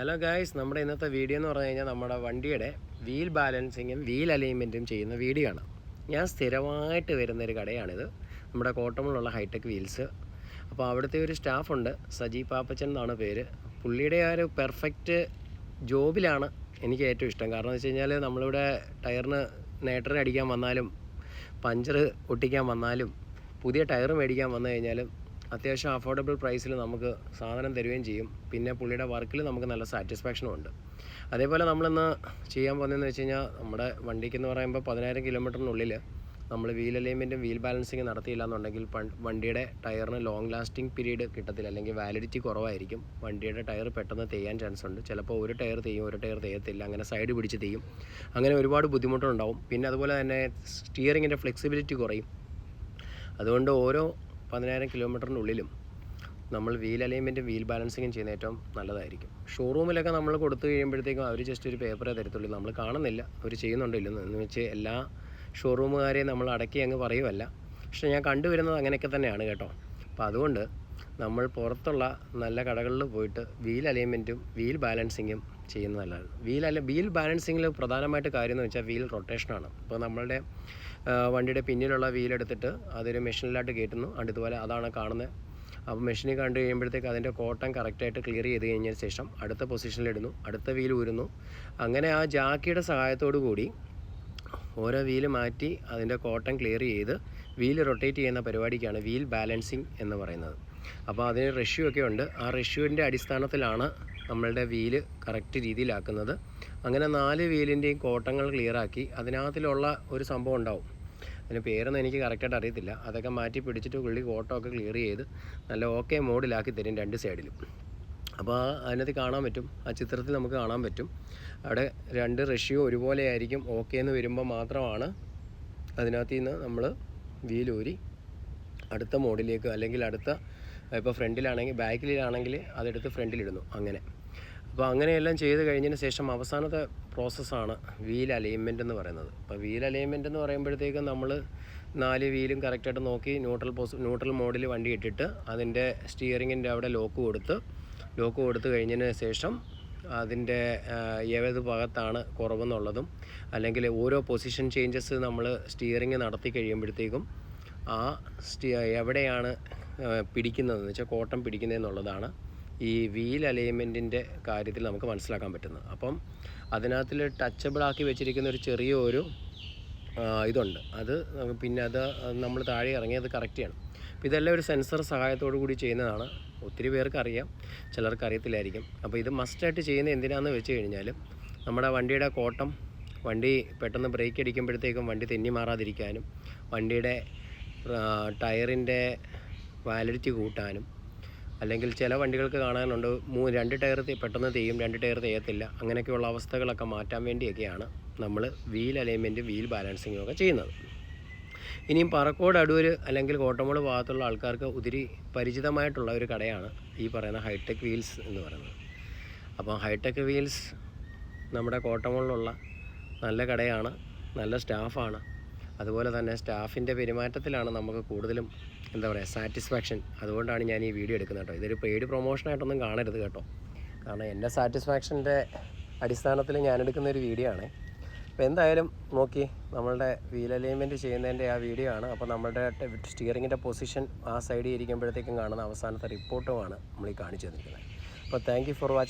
Hello guys നമ്മുടെ ഇന്നത്തെ video എന്ന് പറഞ്ഞു കഴിഞ്ഞാൽ നമ്മുടെ വണ്ടിയുടെ വീൽ ബാലൻസിങ്ങും വീൽ അലൈൻമെന്റും ചെയ്യുന്ന വീഡിയോ ആണ്. ഞാൻ സ്ഥിരമായിട്ട് വരുന്നൊരു കടയാണിത്. നമ്മുടെ കോട്ടമുള്ള ഹൈടെക് വീൽസ് അപ്പോൾ അവിടുത്തെ ഒരു സ്റ്റാഫുണ്ട് സജി പാപ്പച്ചൻ എന്നാണ് പേര്. പുള്ളിയുടെ ആ ഒരു പെർഫെക്റ്റ് ജോബിലാണ് എനിക്ക് ഏറ്റവും ഇഷ്ടം. കാരണം എന്ന് വെച്ച് കഴിഞ്ഞാൽ നമ്മളിവിടെ ടയറിന് നേട്ടറിന് അടിക്കാൻ വന്നാലും പഞ്ചർ ഒട്ടിക്കാൻ വന്നാലും പുതിയ ടയർ മേടിക്കാൻ വന്നു കഴിഞ്ഞാലും അത്യാവശ്യം അഫോർഡബിൾ പ്രൈസിൽ നമുക്ക് സാധനം തരുകയും ചെയ്യും. പിന്നെ പുള്ളിയുടെ വർക്കിൽ നമുക്ക് നല്ല സാറ്റിസ്ഫാക്ഷനും ഉണ്ട്. അതേപോലെ നമ്മളിന്ന് ചെയ്യാൻ പോകുന്നതെന്ന് വെച്ച് കഴിഞ്ഞാൽ നമ്മുടെ വണ്ടിക്ക് എന്ന് പറയുമ്പോൾ പതിനായിരം കിലോമീറ്ററിനുള്ളിൽ നമ്മൾ വീൽ അലൈൻമെന്റും വീൽ ബാലൻസിങ് നടത്തിയില്ല എന്നുണ്ടെങ്കിൽ വണ്ടിയുടെ ടയറിന് ലോങ് ലാസ്റ്റിംഗ് പീരീഡ് കിട്ടത്തില്ല. അല്ലെങ്കിൽ വാലിഡിറ്റി കുറവായിരിക്കും. വണ്ടിയുടെ ടയർ പെട്ടെന്ന് തെയ്യാൻ ചാൻസ് ഉണ്ട്. ചിലപ്പോൾ ഒരു ടയർ തെയ്യും ഒരു ടയർ തെയ്യത്തില്ല അങ്ങനെ സൈഡ് പിടിച്ച് തെയ്യും അങ്ങനെ ഒരുപാട് ബുദ്ധിമുട്ടുണ്ടാവും. പിന്നെ അതുപോലെ തന്നെ സ്റ്റിയറിങ്ങിന്റെ ഫ്ലെക്സിബിലിറ്റി കുറയും. അതുകൊണ്ട് ഓരോ പതിനായിരം കിലോമീറ്ററിനുള്ളിലും നമ്മൾ വീൽ അലൈൻമെന്റും വീൽ ബാലൻസിങ്ങും ചെയ്യുന്ന ഏറ്റവും നല്ലതായിരിക്കും. ഷോറൂമിലൊക്കെ നമ്മൾ കൊടുത്തു കഴിയുമ്പോഴത്തേക്കും അവർ ജസ്റ്റ് ഒരു പേപ്പറേ തരത്തുള്ളൂ. നമ്മൾ കാണുന്നില്ല. അവർ ചെയ്യുന്നുണ്ടില്ലെന്ന് എന്ന് വെച്ച് എല്ലാ ഷോറൂമുകാരെയും നമ്മൾ അടക്കി അങ്ങ് പറയുമല്ല പക്ഷേ ഞാൻ കണ്ടുവരുന്നത് അങ്ങനെയൊക്കെ തന്നെയാണ് കേട്ടോ. അപ്പോൾ അതുകൊണ്ട് നമ്മൾ പുറത്തുള്ള നല്ല കടകളിൽ പോയിട്ട് വീൽ അലൈൻമെന്റും വീൽ ബാലൻസിങ്ങും ചെയ്യുന്നത് നല്ലതാണ് വീൽ അല്ല വീൽ ബാലൻസിങ്ങിൽ പ്രധാനമായിട്ട് കാര്യം എന്ന് വെച്ചാൽ വീൽ റൊട്ടേഷനാണ് ഇപ്പോൾ നമ്മളുടെ വണ്ടിയുടെ പിന്നിലുള്ള വീൽ എടുത്തിട്ട് അതൊരു മെഷീനിലായിട്ട് കയറ്റുന്നു അണ്ട് ഇതുപോലെ അതാണ് കാണുന്നത് അപ്പോൾ മെഷീനിൽ കണ്ടു കഴിയുമ്പോഴത്തേക്ക് അതിന്റെ കോട്ടം കറക്റ്റായിട്ട് ക്ലിയർ ചെയ്ത് കഴിഞ്ഞതിന് ശേഷം അടുത്ത പൊസിഷനിലിടുന്നു അടുത്ത വീൽ ഊരുന്നു. അങ്ങനെ ആ ജാക്കിയുടെ സഹായത്തോടു കൂടി ഓരോ വീൽ മാറ്റി അതിന്റെ കോട്ടം ക്ലിയർ ചെയ്ത് വീൽ റൊട്ടേറ്റ് ചെയ്യുന്ന പരിപാടിക്കാണ് വീൽ ബാലൻസിങ് എന്ന് പറയുന്നത്. അപ്പോൾ അതിന് റഷ്യൂ ഒക്കെ ഉണ്ട്. ആ റഷ്യൂവിന്റെ അടിസ്ഥാനത്തിലാണ് നമ്മളുടെ വീൽ കറക്റ്റ് രീതിയിലാക്കുന്നത്. അങ്ങനെ നാല് വീലിന്റെയും കോട്ടങ്ങൾ ക്ലിയറാക്കി അതിനകത്തിലുള്ള ഒരു സംഭവം ഉണ്ടാവും. അതിന് പേരൊന്നും എനിക്ക് കറക്റ്റായിട്ട് അറിയത്തില്ല. അതൊക്കെ മാറ്റി പിടിച്ചിട്ട് പുള്ളി കോട്ടമൊക്കെ ക്ലിയർ ചെയ്ത് നല്ല ഓക്കെ മോഡിലാക്കി തരും രണ്ട് സൈഡിലും അപ്പോൾ അതിനകത്ത് കാണാൻ പറ്റും. ആ ചിത്രത്തിൽ നമുക്ക് കാണാൻ പറ്റും. അവിടെ രണ്ട് റഷ്യോ ഒരുപോലെ ആയിരിക്കും ഓക്കെ എന്ന് വരുമ്പോൾ മാത്രമാണ് അതിനകത്ത് നിന്ന് നമ്മൾ വീലൂരി അടുത്ത മോഡിലേക്ക് അല്ലെങ്കിൽ അടുത്ത ഇപ്പോൾ ഫ്രണ്ടിലാണെങ്കിൽ ബാക്കിലാണെങ്കിൽ അതെടുത്ത് ഫ്രണ്ടിലിടുന്നു അങ്ങനെ. അപ്പോൾ അങ്ങനെയെല്ലാം ചെയ്ത് കഴിഞ്ഞതിന് ശേഷം അവസാനത്തെ പ്രോസസ്സാണ് വീൽ അലൈൻമെന്റ് എന്ന് പറയുന്നത്. അപ്പോൾ വീൽ അലൈൻമെന്റ് എന്ന് പറയുമ്പോഴത്തേക്കും നമ്മൾ നാല് വീലും കറക്റ്റായിട്ട് നോക്കി ന്യൂട്രൽ പോസ് ന്യൂട്രൽ മോഡിൽ വണ്ടി ഇട്ടിട്ട് അതിന്റെ സ്റ്റിയറിങ്ങിന്റെ അവിടെ ലോക്ക് കൊടുത്ത് ലോക്ക് കൊടുത്തു കഴിഞ്ഞതിന് ശേഷം അതിന്റെ ഏത് ഭാഗത്താണ് കുറവെന്നുള്ളതും അല്ലെങ്കിൽ ഓരോ പൊസിഷൻ ചേഞ്ചസ് നമ്മൾ സ്റ്റിയറിങ് നടത്തി കഴിയുമ്പോഴത്തേക്കും ആ സ്റ്റിയ എവിടെയാണ് പിടിക്കുന്നതെന്ന് വെച്ചാൽ കോട്ടം പിടിക്കുന്നതെന്നുള്ളതാണ്. ഈ വീൽ അലൈൻമെന്റിന്റെ കാര്യത്തിൽ നമുക്ക് മനസ്സിലാക്കാൻ പറ്റുന്നത്. അപ്പം അതിനകത്തിൽ ടച്ചബിൾ ആക്കി വെച്ചിരിക്കുന്ന ഒരു ചെറിയ ഒരു ഇതുണ്ട്. അത് പിന്നെ അത് നമ്മൾ താഴെ ഇറങ്ങിയത് കറക്റ്റ് ചെയ്യണം. അപ്പോൾ ഇതെല്ലാം ഒരു സെൻസർ സഹായത്തോടു കൂടി ചെയ്യുന്നതാണ്. ഒത്തിരി പേർക്ക് അറിയാം. ചിലർക്ക് അറിയത്തില്ലായിരിക്കും. അപ്പോൾ ഇത് മസ്റ്റായിട്ട് ചെയ്യുന്നത് എന്തിനാണെന്ന് വെച്ച് കഴിഞ്ഞാൽ നമ്മുടെ വണ്ടിയുടെ കോട്ടം വണ്ടി പെട്ടെന്ന് ബ്രേക്ക് അടിക്കുമ്പോഴത്തേക്കും വണ്ടി തെന്നി മാറാതിരിക്കാനും വണ്ടിയുടെ ടയറിന്റെ വാലിഡിറ്റി കൂട്ടാനും അല്ലെങ്കിൽ ചില വണ്ടികൾക്ക് കാണാനുണ്ട് മൂ രണ്ട് ടയർ പെട്ടെന്ന് തെയ്യും രണ്ട് ടയർ തെയ്യത്തില്ല അങ്ങനെയൊക്കെയുള്ള അവസ്ഥകളൊക്കെ മാറ്റാൻ വേണ്ടിയൊക്കെയാണ് നമ്മൾ വീൽ അലൈൻമെന്റും വീൽ ബാലൻസിങ്ങും ഒക്കെ ചെയ്യുന്നത്. ഇനിയും പറക്കോട് അടൂർ അല്ലെങ്കിൽ കോട്ടമോൾ ഭാഗത്തുള്ള ആൾക്കാർക്ക് ഒത്തിരി പരിചിതമായിട്ടുള്ള ഒരു കടയാണ് ഈ പറയുന്ന ഹൈടെക് വീൽസ് എന്ന് പറയുന്നത്. അപ്പോൾ ഹൈടെക് വീൽസ് നമ്മുടെ കോട്ടമോളിലുള്ള നല്ല കടയാണ് നല്ല സ്റ്റാഫാണ് അതുപോലെ തന്നെ സ്റ്റാഫിന്റെ പെരുമാറ്റത്തിലാണ് നമുക്ക് കൂടുതലും എന്താ പറയുക സാറ്റിസ്ഫാക്ഷൻ അതുകൊണ്ടാണ് ഞാൻ ഈ വീഡിയോ എടുക്കുന്നത് കേട്ടോ. ഇതൊരു പെയ്ഡ് പ്രൊമോഷനായിട്ടൊന്നും കാണരുത് കേട്ടോ. കാരണം എന്റെ സാറ്റിസ്ഫാക്ഷന്റെ അടിസ്ഥാനത്തിൽ ഞാൻ എടുക്കുന്ന ഒരു വീഡിയോ ആണ്. അപ്പോൾ എന്തായാലും നോക്കി നമ്മളുടെ വീൽ അലൈൻമെന്റ് ചെയ്യുന്നതിന്റെ ആ വീഡിയോ ആണ്. അപ്പോൾ നമ്മളുടെ സ്റ്റിയറിങ്ങിന്റെ പൊസിഷൻ ആ സൈഡിൽ ഇരിക്കുമ്പോഴത്തേക്കും കാണുന്ന അവസാനത്തെ റിപ്പോർട്ടുമാണ് നമ്മൾ ഈ കാണിച്ചു തന്നിരിക്കുന്നത്. അപ്പോൾ താങ്ക് ഫോർ വാച്ചിങ്